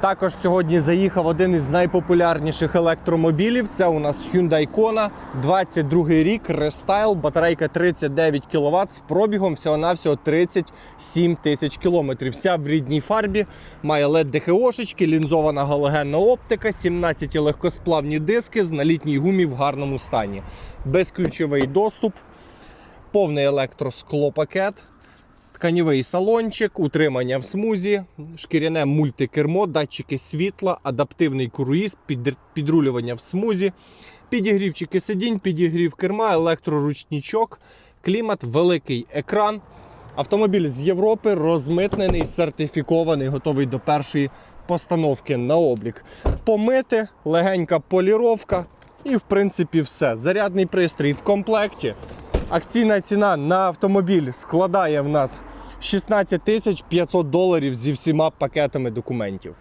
Також сьогодні заїхав один із найпопулярніших електромобілів. Це у нас Hyundai Kona, 22 рік, рестайл, батарейка 39 кВт з пробігом всього-навсього 37 тисяч кілометрів. Вся в рідній фарбі, має led ДХОшечки, лінзована галогенна оптика, 17 легкосплавні диски з на літній гумі в гарному стані. Безключовий доступ, повний електросклопакет. Тканівий салончик, утримання в смузі, шкіряне мультикермо, датчики світла, адаптивний круїз, під- підрулювання в смузі, підігрівчики сидінь, підігрів керма, електроручничок, клімат, великий екран. Автомобіль з Європи розмитнений, сертифікований, готовий до першої постановки на облік. Помити, легенька поліровка і, в принципі, все. Зарядний пристрій в комплекті. Акційна ціна на автомобіль складає в нас 16 тисяч 500 доларів зі всіма пакетами документів.